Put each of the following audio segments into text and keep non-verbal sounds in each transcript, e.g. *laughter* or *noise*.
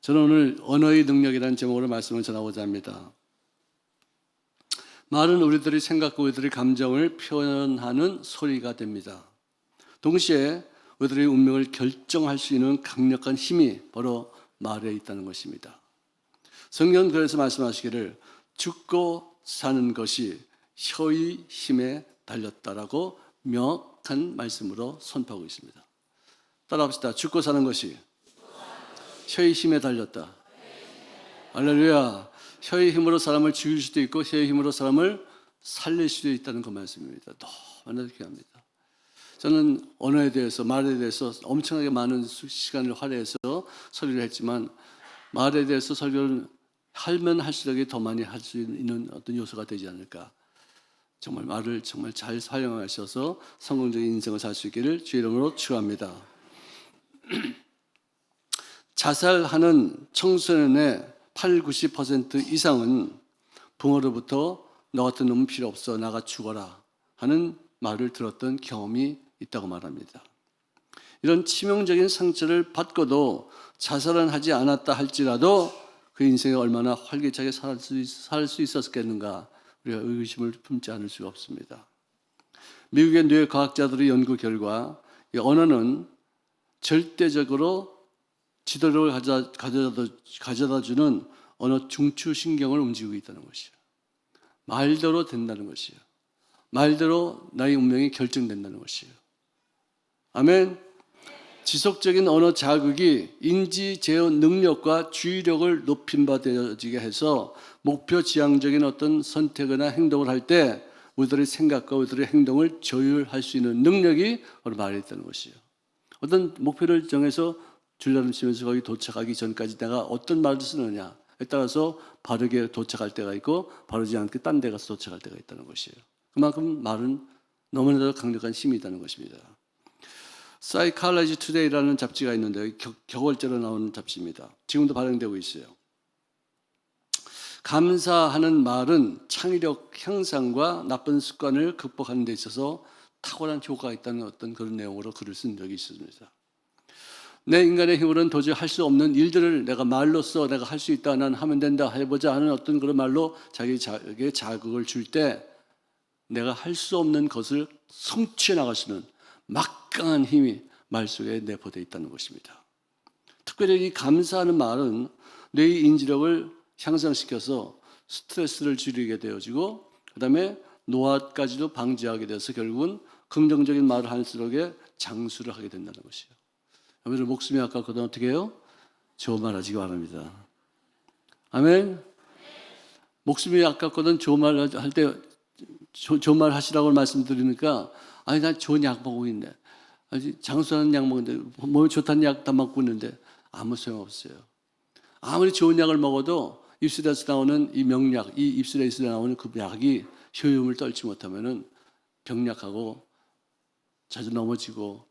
저는 오늘 언어의 능력이라는 제목으로 말씀을 전하고자 합니다. 말은 우리들이 생각과 우리들의 감정을 표현하는 소리가 됩니다. 동시에 우리들의 운명을 결정할 수 있는 강력한 힘이 바로 말에 있다는 것입니다. 성경 그래서 말씀하시기를 죽고 사는 것이 혀의 힘에 달렸다라고 명확한 말씀으로 선포하고 있습니다. 따라합시다. 죽고 사는 것이 혀의 힘에 달렸다. 알렐루야. 혀의 힘으로 사람을 죽일 수도 있고 혀의 힘으로 사람을 살릴 수도 있다는 그 말씀입니다. 너무나 귀합니다. 저는 언어에 대해서 말에 대해서 엄청나게 많은 시간을 할애해서 설교를 했지만 말에 대해서 설교를 하면 할수록 더 많이 할 수 있는 어떤 요소가 되지 않을까. 정말 말을 정말 잘 사용하셔서 성공적인 인생을 살 수 있기를 주의 이름으로 축원합니다. *clears throat* 자살하는 청소년의 8, 90% 이상은 부모로부터 너 같은 놈은 필요 없어 나가 죽어라 하는 말을 들었던 경험이 있다고 말합니다. 이런 치명적인 상처를 받고도 자살은 하지 않았다 할지라도 그 인생이 얼마나 활기차게 살 수, 있었겠는가 우리가 의심을 품지 않을 수가 없습니다. 미국의 뇌 과학자들의 연구 결과 이 언어는 절대적으로 지도력을 가져다, 가져다, 가져다 주는 언어 중추신경을 움직이고 있다는 것이요. 말대로 된다는 것이요. 말대로 나의 운명이 결정된다는 것이요. 아멘. 지속적인 언어 자극이 인지 제어 능력과 주의력을 높임 바 되어지게 해서 목표 지향적인 어떤 선택이나 행동을 할 때 우리들의 생각과 우리들의 행동을 조율할 수 있는 능력이 바로 말에 있다는 것이요. 어떤 목표를 정해서 줄다름 치면서 거기 도착하기 전까지 내가 어떤 말을 쓰느냐에 따라서 바르게 도착할 때가 있고 바르지 않게 딴 데 가서 도착할 때가 있다는 것이에요. 그만큼 말은 너무나도 강력한 힘이 있다는 것입니다. Psychology Today라는 잡지가 있는데 격월제로 나오는 잡지입니다. 지금도 발행되고 있어요. 감사하는 말은 창의력 향상과 나쁜 습관을 극복하는 데 있어서 탁월한 효과가 있다는 어떤 그런 내용으로 글을 쓴 적이 있습니다. 내 인간의 힘으로는 도저히 할 수 없는 일들을 내가 말로써 내가 할 수 있다, 난 하면 된다, 해보자 하는 어떤 그런 말로 자기에게 자극을 줄 때 내가 할 수 없는 것을 성취해 나갈 수 있는 막강한 힘이 말 속에 내포되어 있다는 것입니다. 특별히 이 감사하는 말은 뇌의 인지력을 향상시켜서 스트레스를 줄이게 되어지고 그다음에 노화까지도 방지하게 돼서 결국은 긍정적인 말을 할수록 장수를 하게 된다는 것이에요. 여러분들 목숨이 아깝거든 어떻게 해요? 좋은 말 하시기 바랍니다. 아멘. 목숨이 아깝거든 좋은 말 할 때 좋은 말 하시라고 말씀드리니까 아니 난 좋은 약 먹고 있네. 장수하는 약 먹는데 몸에 좋다는 약 다 먹고 있는데 아무 소용 없어요. 아무리 좋은 약을 먹어도 입술에서 나오는 이 명약, 이 입술에서 나오는 그 약이 효용을 떨지 못하면은 병약하고 자주 넘어지고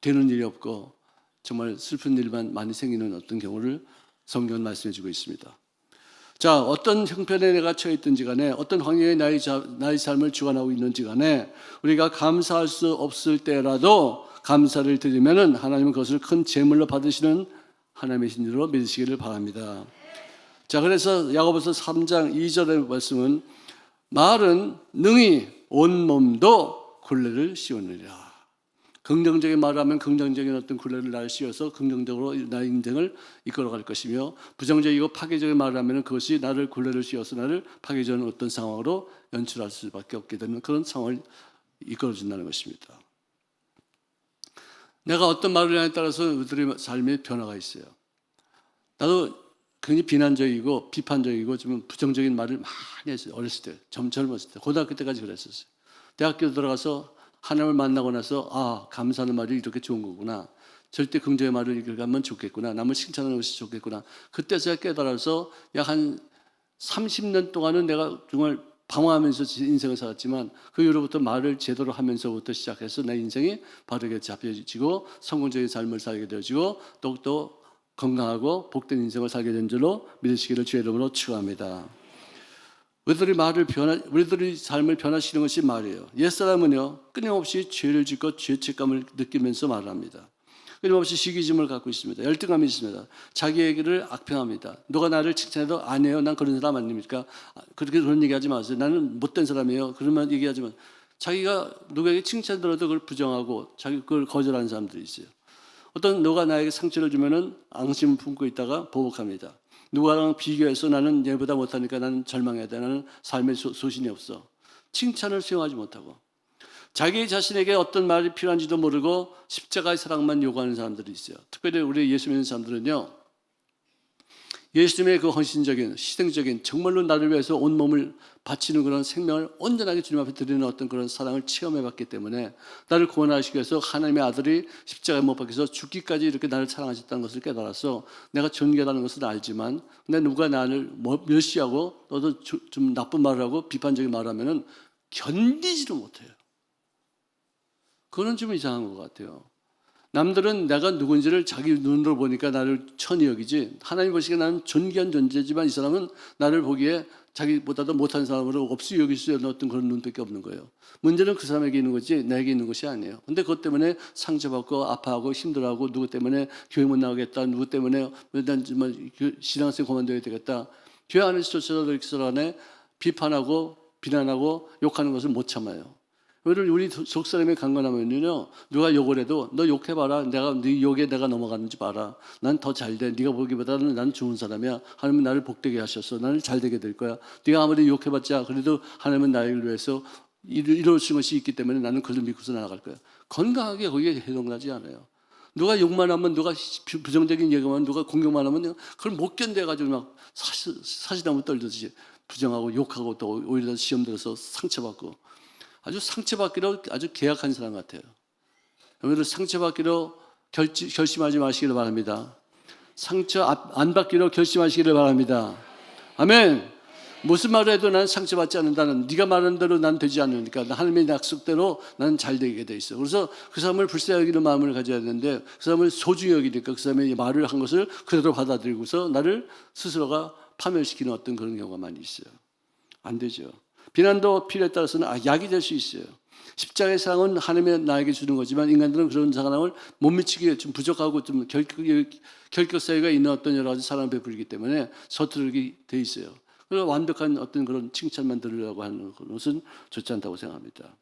되는 일이 없고 정말 슬픈 일만 많이 생기는 어떤 경우를 성경은 말씀해 주고 있습니다. 자, 어떤 형편에 내가 처해 있든지 간에 어떤 환경에 나의, 자, 나의 삶을 주관하고 있는지 간에 우리가 감사할 수 없을 때라도 감사를 드리면은 하나님은 그것을 큰 제물로 받으시는 하나님의 신으로 믿으시기를 바랍니다. 자, 그래서 야고보서 3장 2절의 말씀은 말은 능히 온 몸도 굴레를 씌우느라. 긍정적인 말을 하면 긍정적인 어떤 굴레를 날 씌워서 긍정적으로 나의 인생을 이끌어갈 것이며 부정적이고 파괴적인 말을 하면 그것이 나를 굴레를 씌워서 나를 파괴적인 어떤 상황으로 연출할 수밖에 없게 되는 그런 상황을 이끌어준다는 것입니다. 내가 어떤 말을 하냐에 따라서 우리들의 삶의 변화가 있어요. 나도 굉장히 비난적이고 비판적이고 좀 부정적인 말을 많이 했어요. 어렸을 때, 점 젊었을 때, 고등학교 때까지 그랬었어요. 대학교 들어가서 하나님을 만나고 나서 아 감사하는 말이 이렇게 좋은 거구나. 절대 긍정의 말을 하면 좋겠구나. 남을 칭찬하는 것이 좋겠구나. 그때서야 깨달아서 약 한 30년 동안은 내가 정말 방황하면서 인생을 살았지만 그 이후로부터 말을 제대로 하면서부터 시작해서 내 인생이 바르게 잡혀지고 성공적인 삶을 살게 되어지고 또또 건강하고 복된 인생을 살게 된 줄로 믿으시기를 주의 이름으로 축원합니다. 우리들이 말을 변화, 우리들의 삶을 변화시키는 것이 말이에요. 옛사람은요, 끊임없이 죄를 짓고 죄책감을 느끼면서 말합니다. 끊임없이 시기심을 갖고 있습니다. 열등감이 있습니다. 자기 얘기를 악평합니다. 누가 나를 칭찬해도 아니에요. 난 그런 사람 아닙니까? 아, 그렇게 그런 얘기 하지 마세요. 나는 못된 사람이에요. 그러면 얘기하지만 자기가 누구에게 칭찬 들어도 그걸 부정하고 자기 그걸 거절하는 사람들이 있어요. 어떤 누가 나에게 상처를 주면은 앙심을 품고 있다가 보복합니다. 누가랑 비교해서 나는 얘보다 못하니까 나는 절망해야 돼. 나는 삶의 소, 소신이 없어. 칭찬을 수용하지 못하고 자기 자신에게 어떤 말이 필요한지도 모르고 십자가의 사랑만 요구하는 사람들이 있어요. 특별히 우리 예수 믿는 사람들은요. 예수님의 그 헌신적인 희생적인 정말로 나를 위해서 온 몸을 바치는 그런 생명을 온전하게 주님 앞에 드리는 어떤 그런 사랑을 체험해 봤기 때문에 나를 구원하시기 위해서 하나님의 아들이 십자가에 못 박혀서 죽기까지 이렇게 나를 사랑하셨다는 것을 깨달아서 내가 존귀하다는 것을 알지만 근데 누가 나를 뭐 멸시하고 너도 좀 나쁜 말을 하고 비판적인 말을 하면은 견디지를 못해요. 그거는 좀 이상한 것 같아요. 남들은 내가 누군지를 자기 눈으로 보니까 나를 천히 여기지 하나님 보시기에 나는 존귀한 존재지만 이 사람은 나를 보기에 자기보다도 못한 사람으로 없이 여길 수 있는 어떤 그런 눈밖에 없는 거예요. 문제는 그 사람에게 있는 거지 내게 있는 것이 아니에요. 근데 그것 때문에 상처받고 아파하고 힘들어하고 누구 때문에 교회 못 나가겠다. 누구 때문에 난 정말 신앙생 그만둬야 되겠다. 교회 안에서조차도 이렇게 안에 비판하고 비난하고 욕하는 것을 못 참아요. 우리 우리 속 사람이 강건하면요 누가 욕을 해도 너 욕해봐라. 내가 네 욕에 내가 넘어가는지 봐라. 난 더 잘돼. 네가 보기보다는 난 좋은 사람이야. 하나님은 나를 복되게 하셨어 나는 잘되게 될 거야. 네가 아무리 욕해봤자 그래도 하나님은 나를 위해서 이루어진 것이 있기 때문에 나는 그걸 믿고서 나아갈 거야. 건강하게 거기에 해동하지 않아요. 누가 욕만 하면 누가 부정적인 얘기만 누가 공격만 하면 그걸 못 견뎌가지고 막 사시, 사시나무 떨듯이 부정하고 욕하고 또 오히려 시험 들어서 상처받고 아주 상처받기로 아주 계약한 사람 같아요. 여러분들 상처받기로 결심하지 마시기를 바랍니다. 상처 안 받기로 결심하시기를 바랍니다. 아멘. 무슨 말을 해도 난 상처받지 않는다는 네가 말하는 대로 난 되지 않으니까 하나님의 약속대로 나는 잘 되게 돼 있어. 그래서 그 사람을 불쌍히 여기는 마음을 가져야 되는데 그 사람을 소중히 여기니까 그 사람의 말을 한 것을 그대로 받아들이고서 나를 스스로가 파멸시키는 어떤 그런 경우가 많이 있어요. 안 되죠. 비난도 필요에 따라서는 아, 약이 될 수 있어요. 십자가의 사랑은 하나님의 나에게 주는 거지만 인간들은 그런 사랑을 못 미치게 좀 부족하고 좀 결격, 결격 사이가 있는 어떤 여러 가지 사랑을 베풀기 때문에 서투르게 돼 있어요. 그래서 완벽한 어떤 그런 칭찬만 들으려고 하는 것은 좋지 않다고 생각합니다.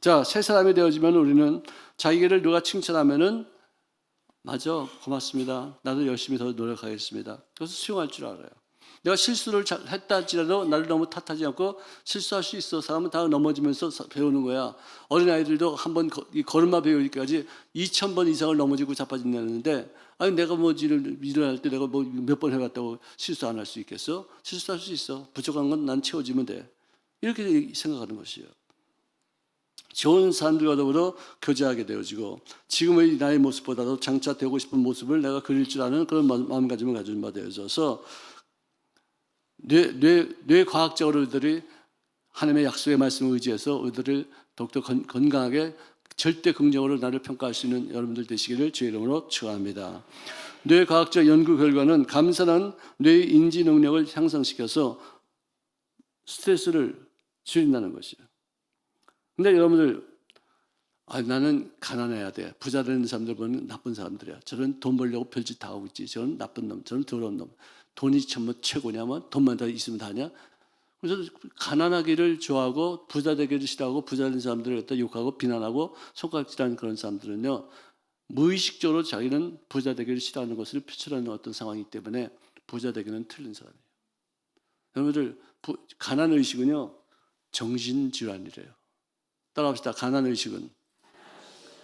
자, 새 사람이 되어지면 우리는 자기를 누가 칭찬하면은 맞아, 고맙습니다. 나도 열심히 더 노력하겠습니다. 그래서 수용할 줄 알아요. 내가 실수를 했다 할지라도 나를 너무 탓하지 않고 실수할 수 있어. 사람은 다 넘어지면서 배우는 거야. 어린아이들도 한 번 걸음마 배우기까지 2천 번 이상을 넘어지고 자빠진다는데 아니 내가 뭐 일을, 일을 할 때 내가 뭐 몇 번 해봤다고 실수 안 할 수 있겠어? 실수할 수 있어. 부족한 건 난 채워지면 돼. 이렇게 생각하는 것이에요. 좋은 사람들과 더불어 교제하게 되어지고 지금의 나의 모습보다도 장차 되고 싶은 모습을 내가 그릴 줄 아는 그런 마음가짐을 가진 바 되어져서 뇌, 뇌, 뇌 과학적으로들이 하나님의 약속의 말씀을 의지해서 우리들을 더욱더 건, 건강하게 절대 긍정으로 나를 평가할 수 있는 여러분들 되시기를 주의 이름으로 축원합니다. 뇌 과학적 연구 결과는 감사는 뇌 인지 능력을 향상시켜서 스트레스를 줄인다는 것이에요. 근데 여러분들 아, 나는 가난해야 돼. 부자 되는 사람들 보면 나쁜 사람들이야. 저는 돈 벌려고 별짓 다 하고 있지. 저는 나쁜 놈, 저는 더러운 놈. 돈이 전부 최고냐면 돈만 더 있으면 다냐? 그래서 가난하기를 좋아하고 부자 되기를 싫어하고 부자 된 사람들을 갖다 욕하고 비난하고 손가락질하는 그런 사람들은요 무의식적으로 자기는 부자 되기를 싫어하는 것을 표출하는 어떤 상황이기 때문에 부자 되기는 틀린 사람이에요. 여러분들 가난 의식은요 정신 질환이래요. 따라합시다. 가난 의식은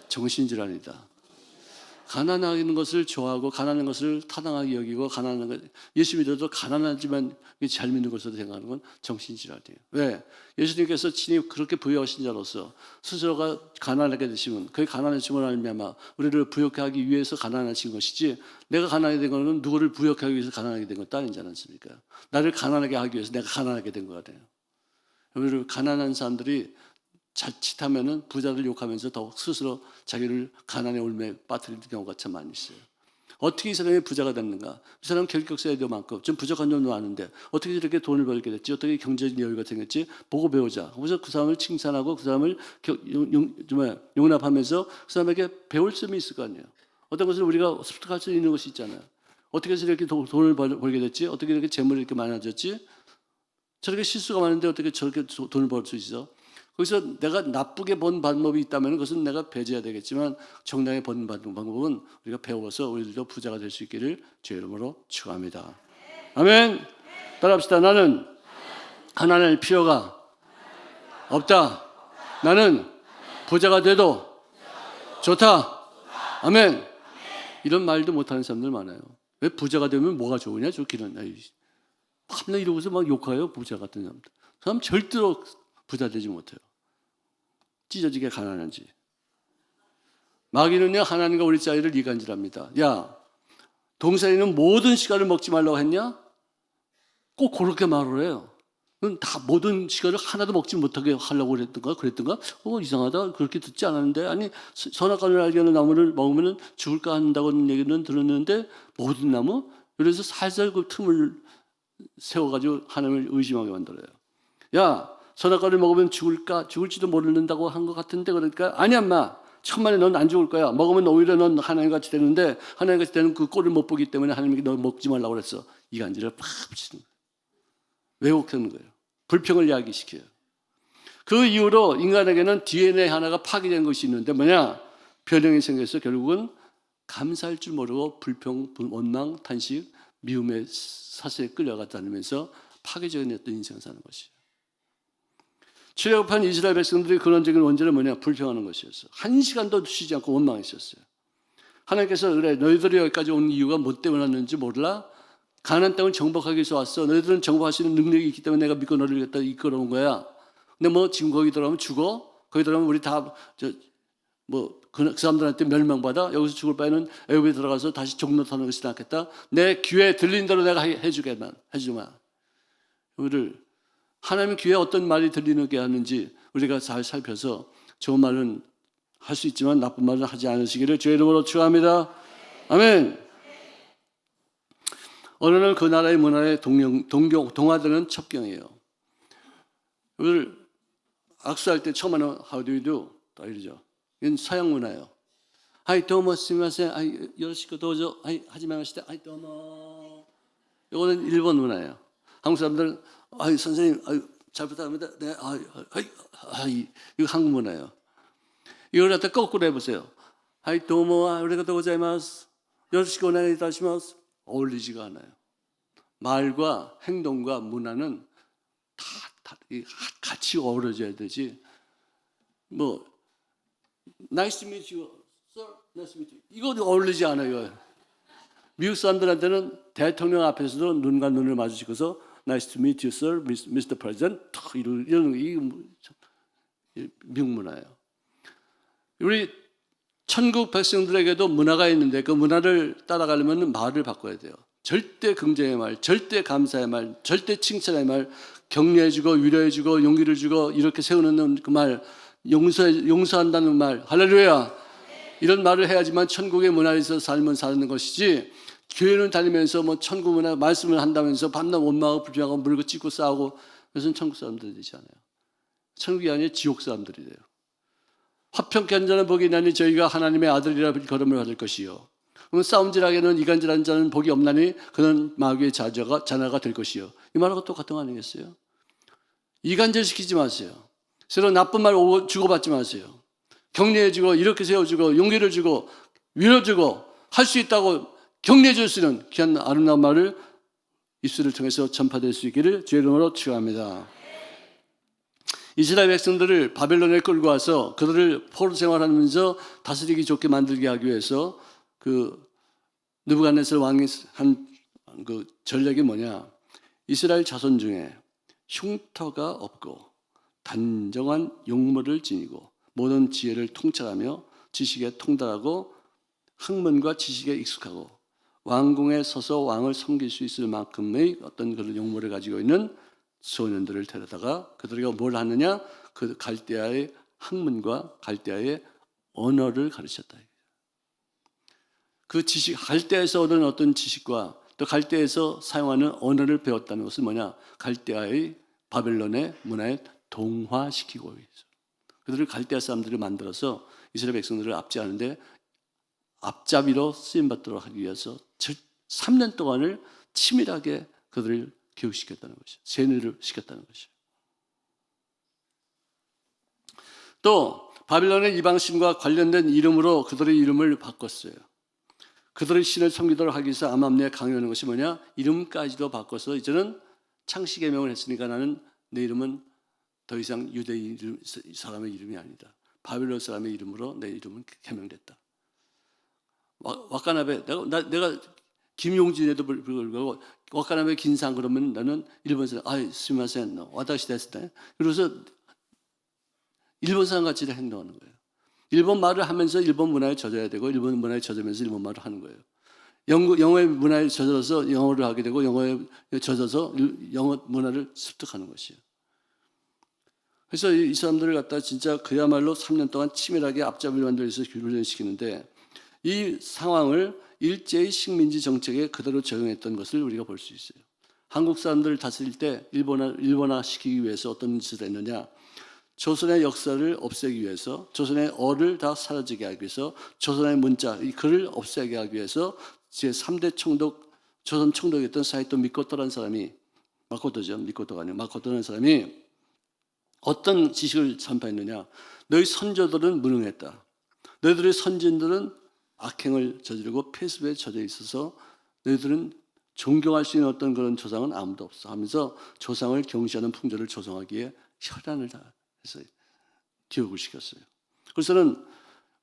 정신 질환이다. 가난하는 것을 좋아하고 가난한 것을 타당하게 여기고 가난한 것 예수 믿어도 가난하지만 잘 믿는 것으로 생각하는 건 정신질환이에요. 왜? 예수님께서 친히 그렇게 부여하신 자로서 스스로가 가난하게 되시면 그 가난해짐을 알미암아 우리를 부욕하게 하기 위해서 가난하신 것이지 내가 가난하게 된 것은 누구를 부욕하기 위해서 가난하게 된 것도 아니지 않습니까? 나를 가난하게 하기 위해서 내가 가난하게 된 거같아요 우리를 가난한 사람들이 자칫하면은 부자를 욕하면서 더욱 스스로 자기를 가난의 울매에 빠뜨리는 경우가 참 많이 있어요. 어떻게 이 사람이 부자가 됐는가? 이 사람 결격사에도 많고 좀 부족한 점도 많은데 어떻게 이렇게 돈을 벌게 됐지? 어떻게 경제적 여유가 생겼지? 보고 배우자. 그래서 그 사람을 칭찬하고 그 사람을 용납하면서 그 사람에게 배울 점이 있을 거 아니에요. 어떤 것을 우리가 습득할 수 있는 것이 있잖아요. 어떻게 해서 이렇게 도- 돈을 벌- 벌게 됐지? 어떻게 이렇게 재물이 이렇게 많아졌지? 저렇게 실수가 많은데 어떻게 저렇게 도- 돈을 벌 수 있어? 거기서 내가 나쁘게 번 방법이 있다면 그것은 내가 배제해야 되겠지만 정당히 번 방법은 우리가 배워서 우리들도 부자가 될 수 있기를 주의 이름으로 축원합니다. 아멘. 따라합시다. 나는 하나님의 필요가 없다. 나는 부자가 돼도 좋다. 아멘. 이런 말도 못하는 사람들 많아요. 왜 부자가 되면 뭐가 좋으냐? 좋기는. 맨날 이러고서 막 욕해요. 부자 같은 사람들. 그 사람 절대로 부자 되지 못해요. 찢어지게 가난한지. 마귀는요, 하나님과 우리 사이를 이간질합니다. 야, 동생이는 모든 시간을 먹지 말라고 했냐? 꼭 그렇게 말을 해요. 다 모든 시간을 하나도 먹지 못하게 하려고 그랬던가 그랬던가 어 이상하다 그렇게 듣지 않았는데 아니 서- 선악과를 알게 하는 나무를 먹으면 죽을까 한다고는 얘기는 들었는데 모든 나무 그래서 살살 그 틈을 세워가지고 하나님을 의심하게 만들어요. 야 선악과를 먹으면 죽을까 죽을지도 모른다고 한 것 같은데 그러니까 아니야 마 천만에 넌 안 죽을 거야 먹으면 오히려 넌 하나님 같이 되는데 하나님 같이 되는 그 꼴을 못 보기 때문에 하나님이 너 먹지 말라고 그랬어 이간질을 팍 붙이는 거예요. 왜곡하는 거예요. 불평을 야기시켜요. 그 이후로 인간에게는 DNA 하나가 파괴된 것이 있는데 뭐냐? 변형이 생겨서 결국은 감사할 줄 모르고 불평, 원망, 탄식, 미움의 사슬에 끌려가 다니면서 파괴적인 어떤 인생을 사는 것이에요. 출애굽한 이스라엘 백성들의 근원적인 원죄는 뭐냐? 불평하는 것이었어요. 한 시간도 쉬지 않고 원망했었어요. 하나님께서 그래 너희들이 여기까지 온 이유가 뭐 때문에 왔는지 몰라? 가나안 땅을 정복하기 위해서 왔어. 너희들은 정복할 수 있는 능력이 있기 때문에 내가 믿고 너를 갖다 이끌어온 거야. 근데 뭐 지금 거기 들어가면 죽어? 거기 들어가면 우리 다 저 뭐 그 사람들한테 멸망받아 여기서 죽을 바에는 애굽에 들어가서 다시 종노하는 것이 낫겠다. 내 귀에 들린 대로 내가 해- 해주게만 해주마. 우리를 하나님 귀에 어떤 말이 들리게 하는지 우리가 잘 살펴서 좋은 말은 할 수 있지만 나쁜 말은 하지 않으시기를 주의 이름으로 축원합니다. 아멘. 어느 날 그 나라의 문화에 동경, 동경, 동화되는 첩경이에요. 오늘 악수할 때 처음 하는 How do you do? 딱 이러죠. 이건 서양 문화예요. 하이 도모 스미마세 아이 요시코 도저 아이 하지마시테 아이 도모 이거는 일본 문화예요. 한국 사람들은 아이 선생님 아이 잘 부탁합니다. 네 아이 아이 아이 이거 한국 문화예요. 이걸 갖다 거꾸로 해보세요. 하이 도모 아리가또 고자이마스 요시코 오네가이타시마스 어울리지가 않아요. 말과 행동과 문화는 다, 다 이- 같이 어우러져야 되지. 뭐 nice to meet you, sir, nice to meet you. 이거 어울리지 않아요. 미국 사람들한테는 대통령 앞에서도 눈과 눈을 마주치고서 nice to meet you, sir, Mr. President, 탁 이런 이런 이 미국 문화예요. 우리 천국 백성들에게도 문화가 있는데 그 문화를 따라가려면 말을 바꿔야 돼요. 절대 긍정의 말, 절대 감사의 말, 절대 칭찬의 말, 격려해주고 위로해주고 용기를 주고 이렇게 세우는 그 말, 용서 용서한다는 말, 할렐루야. 이런 말을 해야지만 천국의 문화에서 살면 사는 것이지. 교회는 다니면서 뭐 천국 문화 말씀을 한다면서 밤낮 원망하고 불평하고 물고 찢고 싸우고 그것은 천국 사람들이 되지 않아요. 천국이 아니라 지옥 사람들이 돼요. 화평케 한 자는 복이 나니 저희가 하나님의 아들이라 걸음을 받을 것이요. 그럼 싸움질하게는 이간질한 자는 복이 없나니 그는 마귀의 자녀가 자녀가 될 것이요. 이 말하고 똑같은 거 아니겠어요? 이간질 시키지 마세요. 서로 나쁜 말 주고받지 마세요. 격려해주고 이렇게 세워주고 용기를 주고 위로주고 할 수 있다고 격려해 줄 수 있는 귀한 아름다운 말을 입술을 통해서 전파될 수 있기를 주의 이름으로 축원합니다. 이스라엘 백성들을 바벨론에 끌고 와서 그들을 포로 생활하면서 다스리기 좋게 만들게 하기 위해서 그 느부갓네살 왕이 한 그 전략이 뭐냐? 이스라엘 자손 중에 흉터가 없고 단정한 용모를 지니고 모든 지혜를 통찰하며 지식에 통달하고 학문과 지식에 익숙하고 왕궁에 서서 왕을 섬길 수 있을 만큼의 어떤 그런 용모를 가지고 있는 소년들을 데려다가 그들에게 뭘 하느냐? 그 갈대아의 학문과 갈대아의 언어를 가르쳤다. 그 지식, 갈대아에서 얻은 어떤 지식과 또 갈대아에서 사용하는 언어를 배웠다는 것은 뭐냐? 갈대아의 바벨론의 문화에 동화시키고 있어. 그들을 갈대아 사람들을 만들어서 이스라엘 백성들을 압제하는데 앞잡이로 쓰임 받도록 하기 위해서 3년 동안을 치밀하게 그들을 교육시켰다는 것이죠. 세뇌를 시켰다는 것이죠. 또 바빌론의 이방신과 관련된 이름으로 그들의 이름을 바꿨어요. 그들의 신을 섬기도록 하기 위해서 암암리에 강요하는 것이 뭐냐? 이름까지도 바꿔서 이제는 창시 개명을 했으니까 나는 내 이름은 더 이상 유대 이름, 사람의 이름이 아니다. 바빌론 사람의 이름으로 내 이름은 개명됐다. 와카나베 내가 나, 내가 김용진에도 불구하고 와카나베 긴상 그러면 나는 일본 사람 아 스미마센 와다시 됐을 그래서 일본 사람 같이 행동하는 거예요. 일본 말을 하면서 일본 문화에 젖어야 되고 일본 문화에 젖으면서 일본 말을 하는 거예요. 영어, 영어의 문화에 젖어서 영어를 하게 되고 영어에 젖어서 영어 문화를 습득하는 것이에요. 그래서 이 사람들을 갖다 진짜 그야말로 3년 동안 치밀하게 앞잡이를 만들어서 교육시키는데 이 상황을 일제의 식민지 정책에 그대로 적용했던 것을 우리가 볼 수 있어요. 한국 사람들을 다스릴 때 일본화, 일본화 시키기 위해서 어떤 짓을 했느냐. 조선의 역사를 없애기 위해서, 조선의 어를 다 사라지게 하기 위해서, 조선의 문자, 이 글을 없애게 하기 위해서 제3대 총독, 조선 총독이었던 사이토 미코토라는 사람이, 마코토죠. 미코토가 아니고 마코토라는 사람이 어떤 지식을 선포했느냐. 너희 선조들은 무능했다. 너희들의 선진들은 악행을 저지르고 폐습에 젖어 있어서 너희들은 존경할 수 있는 어떤 그런 조상은 아무도 없어 하면서 조상을 경시하는 풍조를 조성하기에 혈안을 다해서 교육을 시켰어요. 그래서는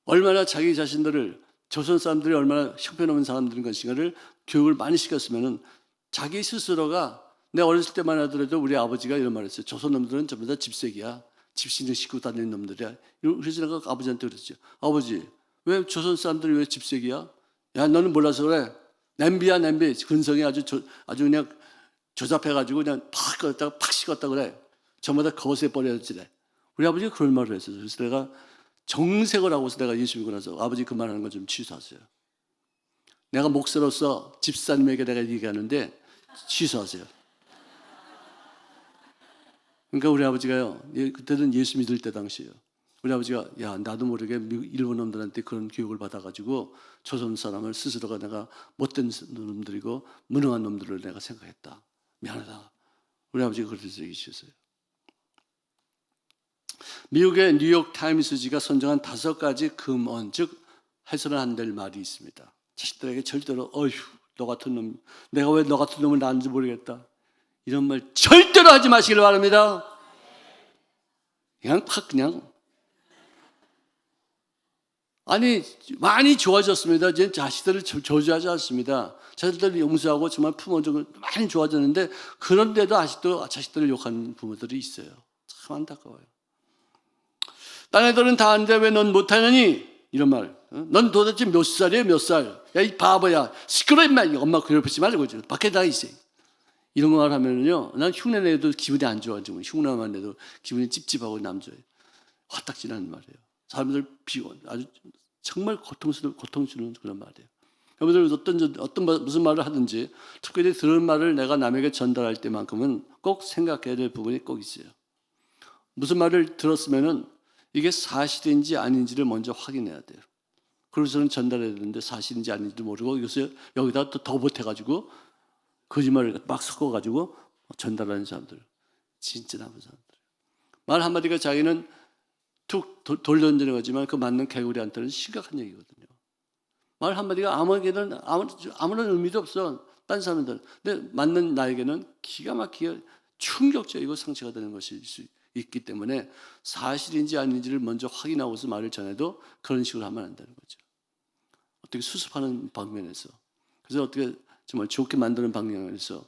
얼마나 자기 자신들을 조선 사람들이 얼마나 형편없는 사람들인 것인가를 교육을 많이 시켰으면은 자기 스스로가 내 어렸을 때만 하더라도 우리 아버지가 이런 말을 했어요. 조선 놈들은 전부 다 집색이야. 집신을 싣고 다니는 놈들이야. 그래서 내가 아버지한테 그랬죠. 아버지, 왜 조선 사람들이 왜 집색이야? 야, 너는 몰라서 그래. 냄비야, 냄비. 근성이 아주, 조, 아주 그냥 조잡해가지고 그냥 팍 껐다가 팍 식었다 그래. 전부 다 거세 버려지래. 우리 아버지가 그런 말을 했어요. 그래서 내가 정색을 하고서 내가 예수 믿고 나서 아버지 그 말하는 거 좀 취소하세요. 내가 목사로서 집사님에게 내가 얘기하는데 취소하세요. 그러니까 우리 아버지가요, 예, 그때는 예수 믿을 때 당시에요. 우리 아버지가 야 나도 모르게 일본 놈들한테 그런 교육을 받아가지고 조선 사람을 스스로가 내가 못된 놈들이고 무능한 놈들을 내가 생각했다. 미안하다. 우리 아버지가 그렇게 얘기하셨어요. 미국의 뉴욕 타임스지가 선정한 다섯 가지 금언, 즉 해서는 안 될 말이 있습니다. 자식들에게 절대로 어휴 너 같은 놈, 내가 왜 너 같은 놈을 낳는지 모르겠다. 이런 말 절대로 하지 마시길 바랍니다. 그냥 팍 그냥 아니 많이 좋아졌습니다. 이제 자식들을 저주하지 않습니다. 자식들을 용서하고 정말 품어주고 많이 좋아졌는데 그런데도 아직도 자식들을 욕하는 부모들이 있어요. 참 안타까워요. 딴 애들은 다 하는데 왜 넌 못하느니? 이런 말. 넌 도대체 몇 살이야 몇 살? 야 이 바보야. 시끄러 임마. 엄마 괴롭히지 말고 밖에 나가 있어. 이런 말 하면은요. 난 흉내 내도 기분이 안 좋아. 지금 흉내만 내도 기분이 찝찝하고 남줘요. 화딱지나는 말이에요. 사람들 비원 아주 정말 고통스러운 고통스러운 그런 말이에요. 여러분들 어떤 어떤 무슨 말을 하든지 특별히 들은 말을 내가 남에게 전달할 때만큼은 꼭 생각해야 될 부분이 꼭 있어요. 무슨 말을 들었으면은 이게 사실인지 아닌지를 먼저 확인해야 돼요. 그래서는 전달해야 되는데 사실인지 아닌지 모르고 이것을 여기다 또 더 보태가지고 거짓말을 막 섞어가지고 전달하는 사람들 진짜 나쁜 사람들. 말 한마디가 자기는 툭 돌려던지는 거지만 그 맞는 개구리한테는 심각한 얘기거든요. 말 한마디가 아무에게는 아무, 아무런 의미도 없어. 딴 사람들. 근데 맞는 나에게는 기가 막히게 충격적이고 상처가 되는 수 있기 때문에 사실인지 아닌지를 먼저 확인하고서 말을 전해도 그런 식으로 하면 안 되는 거죠. 어떻게 수습하는 방면에서. 그래서 어떻게 정말 좋게 만드는 방향에서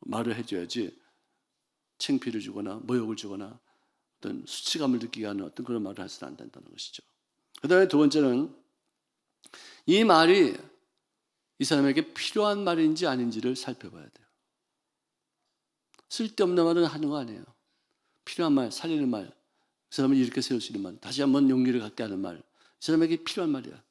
말을 해줘야지 챙피를 주거나 모욕을 주거나 어떤 수치감을 느끼게 하는 어떤 그런 말을 해서는 안 된다는 것이죠. 그 다음에 두 번째는 이 말이 이 사람에게 필요한 말인지 아닌지를 살펴봐야 돼요. 쓸데없는 말은 하는 거 아니에요. 필요한 말, 살리는 말, 그 사람을 이렇게 세울 수 있는 말, 다시 한번 용기를 갖게 하는 말, 이 사람에게 필요한 말이야.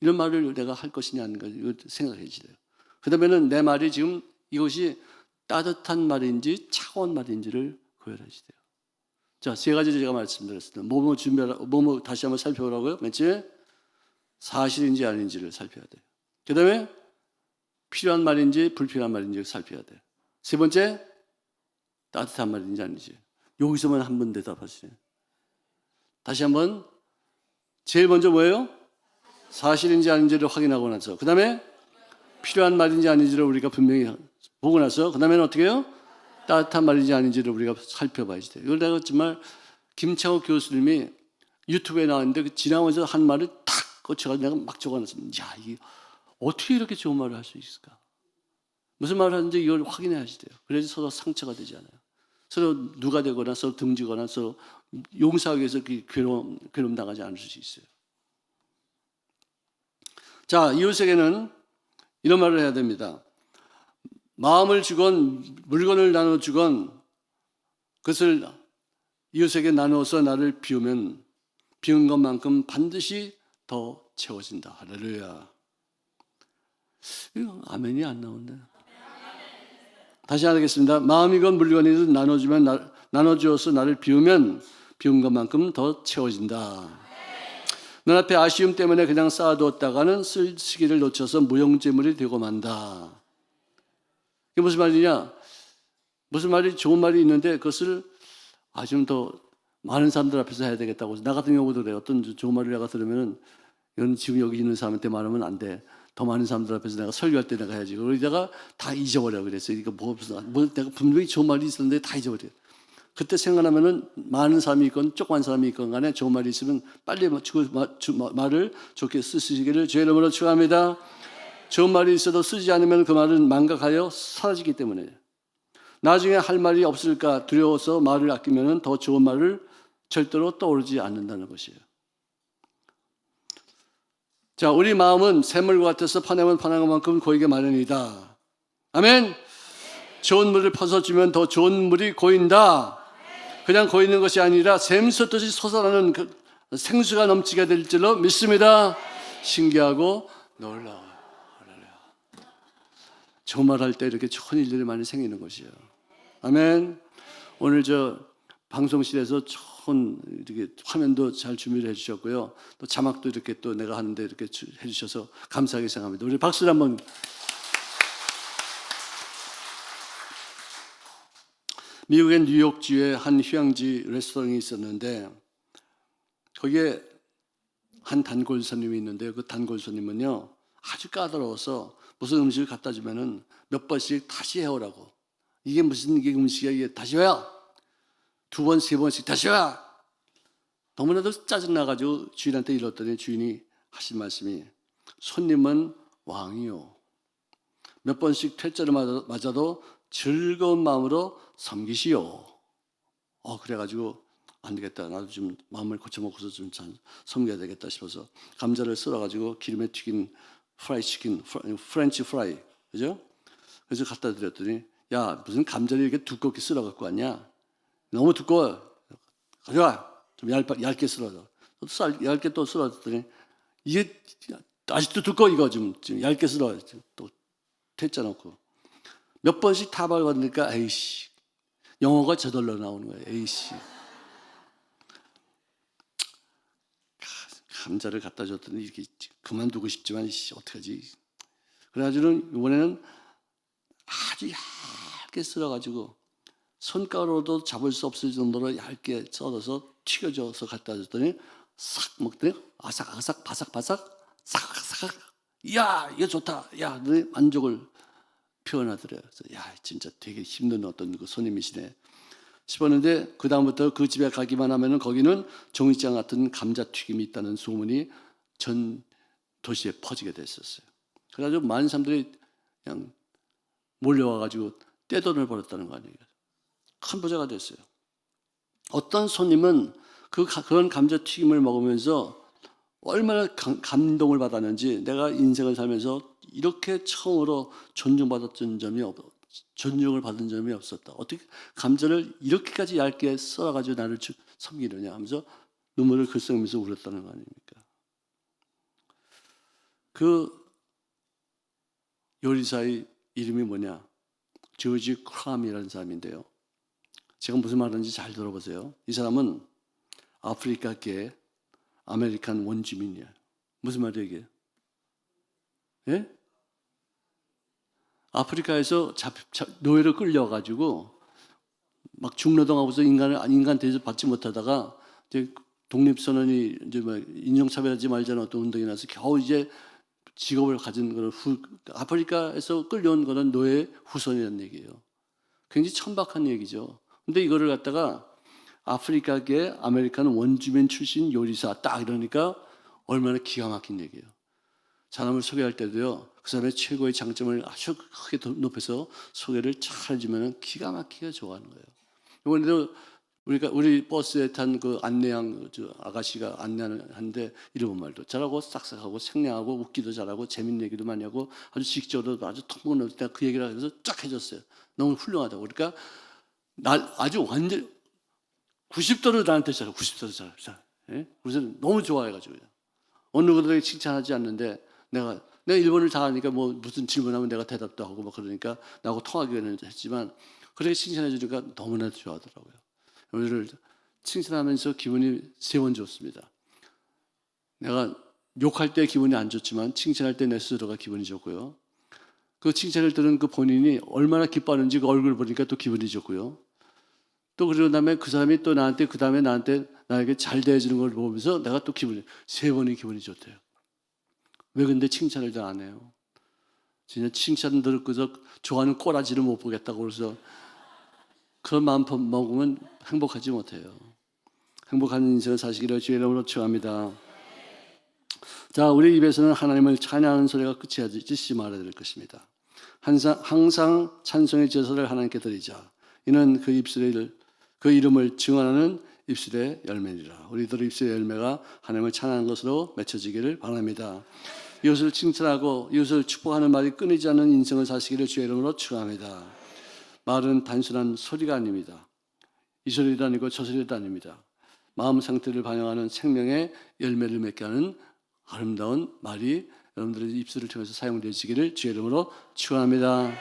이런 말을 내가 할 것이냐 하는 걸 생각해 주세요. 그 다음에는 내 말이 지금 이것이 따뜻한 말인지 차가운 말인지를 구별해 주세요. 자, 세 가지 제가 말씀드렸습니다. 뭐뭐 준비하라, 뭐뭐 다시 한번 살펴보라고요. 맨 처음에 사실인지 아닌지를 살펴야 돼요. 그 다음에 필요한 말인지 불필요한 말인지 살펴야 돼요. 세 번째, 따뜻한 말인지 아닌지. 여기서만 한 번 대답하시네요. 다시 한번, 제일 먼저 뭐예요? 사실인지 아닌지를 확인하고 나서, 그 다음에 필요한 말인지 아닌지를 우리가 분명히 보고 나서, 그 다음에는 어떻게 해요? 따뜻한 말인지 아닌지를 우리가 살펴봐야 돼요. 이걸 내가 정말 김창호 교수님이 유튜브에 나왔는데 그 지나면서 한 말을 탁 꽂혀가지고 내가 막 적어놨습니다. 야, 이게 어떻게 이렇게 좋은 말을 할 수 있을까? 무슨 말을 하는지 이걸 확인해야지 돼요. 그래야지 서로 상처가 되지 않아요. 서로 누가 되거나 서로 등지거나 서로 용서하기 위해서 괴로움, 괴로움 당하지 않을 수 있어요. 자, 이웃에게는 이런 말을 해야 됩니다. 마음을 주건 물건을 나눠 주건 그것을 이웃에게 나누어서 나를 비우면 비운 것만큼 반드시 더 채워진다. 할렐루야. 아멘이 안 나오네. 다시 하겠습니다. 마음이건 물건이든 나눠주면 나, 나눠주어서 나를 비우면 비운 것만큼 더 채워진다. 눈앞에 아쉬움 때문에 그냥 쌓아두었다가는 쓸 시기를 놓쳐서 무용재물이 되고 만다. 이게 무슨 말이냐? 무슨 말이 좋은 말이 있는데 그것을 아 좀 더 많은 사람들 앞에서 해야 되겠다고. 나 같은 경우도 그래. 어떤 좋은 말을 내가 들으면은 이건 지금 여기 있는 사람한테 말하면 안 돼. 더 많은 사람들 앞에서 내가 설교할 때 내가 해야지. 그러다가 다 잊어버려. 그랬어. 이거 뭐, 뭐 내가 분명히 좋은 말이 있었는데 다 잊어버려. 그때 생각나면은 많은 사람이 있건 조그만 사람이 있건 간에 좋은 말이 있으면 빨리 말을 좋게 쓰시기를 주의 이름으로 축원합니다. 좋은 말이 있어도 쓰지 않으면 그 말은 망각하여 사라지기 때문에 나중에 할 말이 없을까 두려워서 말을 아끼면 더 좋은 말을 절대로 떠오르지 않는다는 것이에요. 자, 우리 마음은 샘물과 같아서 파내면 파는 것만큼 고이게 마련이다. 아멘. 좋은 물을 퍼서 주면 더 좋은 물이 고인다. 그냥 고이는 것이 아니라 샘솟듯이 솟아나는 그 생수가 넘치게 될 줄로 믿습니다. 신기하고 놀라워요. 저 말할 때 이렇게 좋은 일들이 많이 생기는 것이에요. 아멘. 오늘 저 방송실에서 좋은 이렇게 화면도 잘 준비를 해주셨고요. 또 자막도 이렇게 또 내가 하는데 이렇게 해주셔서 감사하게 생각합니다. 우리 박수를 한번. 미국의 뉴욕주에 한 휴양지 레스토랑이 있었는데 거기에 한 단골 손님이 있는데 그 단골 손님은요 아주 까다로워서 무슨 음식을 갖다 주면은 몇 번씩 다시 해오라고 이게 무슨 이게 음식이야 이게 다시 해요 두 번, 세 번씩 다시 와! 너무나도 짜증나가지고 주인한테 이렀더니 주인이 하신 말씀이 손님은 왕이요. 몇 번씩 퇴짜를 맞아도 즐거운 마음으로 섬기시오. 어, 그래가지고 안 되겠다. 나도 좀 마음을 고쳐먹고서 좀 섬겨야 되겠다 싶어서 감자를 썰어가지고 기름에 튀긴 프라이 치킨, 프렌치 프라이. 그죠? 그래서 갖다 드렸더니 야, 무슨 감자를 이렇게 두껍게 썰어갖고 왔냐? 너무 두꺼워. 가져와. 좀 얇, 얇게 썰어서. 또 쌀, 얇게 또 썰었더니 이게 아직도 두꺼워 이거 좀, 좀 얇게 썰어. 또 퇴짜 놓고. 몇 번씩 타박받으니까 에이씨. 영어가 저절로 나오는 거예요. 에이씨. 감자를 갖다 줬더니 이렇게 그만두고 싶지만 어떡하지. 그래가지고는 이번에는 아주 얇게 썰어가지고 손가락으로도 잡을 수 없을 정도로 얇게 썰어서 튀겨져서 갖다 줬더니 싹 먹더니 아삭아삭 바삭바삭 싹싹 야 이거 좋다 야 너의 만족을 표현하더래요. 야 진짜 되게 힘든 어떤 그 손님이시네. 싶었는데 그 다음부터 그 집에 가기만 하면은 거기는 종이장 같은 감자 튀김이 있다는 소문이 전 도시에 퍼지게 됐었어요. 그래가지고 많은 사람들이 그냥 몰려와가지고 떼돈을 벌었다는 거 아니에요. 큰 부자가 됐어요. 어떤 손님은 그 그런 감자튀김을 먹으면서 얼마나 감 동을 받았는지 내가 인생을 살면서 이렇게 처음으로 존중받았던 점이 없, 존중을 받은 점이 없었다. 어떻게 감자를 이렇게까지 얇게 썰어가지고 나를 섬기느냐 하면서 눈물을 글썽이면서 울었다는 거 아닙니까? 그 요리사의 이름이 뭐냐? 조지 크람이라는 사람인데요. 제가 무슨 말하는지 잘 들어보세요. 이 사람은 아프리카계 아메리칸 원주민이에요. 무슨 말이에요 이게? 예? 아프리카에서 잡, 잡- 노예로 끌려가지고 막 중노동하고서 인간을 인간 대접 받지 못하다가 이제 독립선언이 이제 뭐 인종차별하지 말자는 어떤 운동이 나서 겨우 이제 직업을 가진 그런 후, 아프리카에서 끌려온 그런 노예 후손이라는 얘기예요. 굉장히 천박한 얘기죠. 근데 이거를 갖다가 아프리카계 아메리칸 원주민 출신 요리사 딱 이러니까 얼마나 기가 막힌 얘기예요. 사람을 소개할 때도요, 그 사람의 최고의 장점을 아주 크게 더 높여서 소개를 잘 해주면 기가 막히게 좋아하는 거예요. 이번에도 우리가 우리 버스에 탄 그 안내양 저 아가씨가 안내하는데 일본 말도 잘하고 싹싹하고 생략하고 웃기도 잘하고 재밌는 얘기도 많이 하고 아주 직접으로 아주 통보는 없을 때그 얘기를 해서 쫙 해줬어요. 너무 훌륭하다고. 그러니까 날 아주 완전 90도로 나한테 잘해. 90도로 잘해. 잘. 예? 그래서 너무 좋아해가지고요. 어느 누구들에게 칭찬하지 않는데 내가 내가 일본을 다 하니까 뭐 무슨 질문하면 내가 대답도 하고 막 그러니까 나하고 통하기는 했지만 그렇게 칭찬해 주니까 너무나 좋아하더라고요. 우리를 칭찬하면서 기분이 세 번 좋습니다. 내가 욕할 때 기분이 안 좋지만 칭찬할 때 내 스스로가 기분이 좋고요. 그 칭찬을 들은 그 본인이 얼마나 기뻐하는지 그 얼굴 보니까 또 기분이 좋고요. 또 그러고 다음에 그 사람이 또 나한테 그 다음에 나한테 나에게 잘 대해주는 걸 보면서 내가 또 기분이 세 번이 기분이 좋대요. 왜 근데 칭찬을 잘 안 해요? 진짜 칭찬 들고서 좋아하는 꼬라지를 못 보겠다고 그래서 그런 마음 먹으면 행복하지 못해요. 행복한 인생을 사시기를 주의 이름으로 축원합니다. 자, 우리 입에서는 하나님을 찬양하는 소리가 끝이 아지 말아야 될 것입니다. 항상, 항상 찬송의 제사를 하나님께 드리자. 이는 그 입술의 그 이름을 증언하는 입술의 열매니라. 우리들의 입술의 열매가 하나님을 찬양하는 것으로 맺혀지기를 바랍니다. 이웃을 칭찬하고 이웃을 축복하는 말이 끊이지 않는 인생을 사시기를 주의 이름으로 축원합니다. 말은 단순한 소리가 아닙니다. 이 소리도 아니고 저 소리도 아닙니다. 마음 상태를 반영하는 생명의 열매를 맺게 하는 아름다운 말이 여러분들의 입술을 통해서 사용되시기를 주의 이름으로 축원합니다.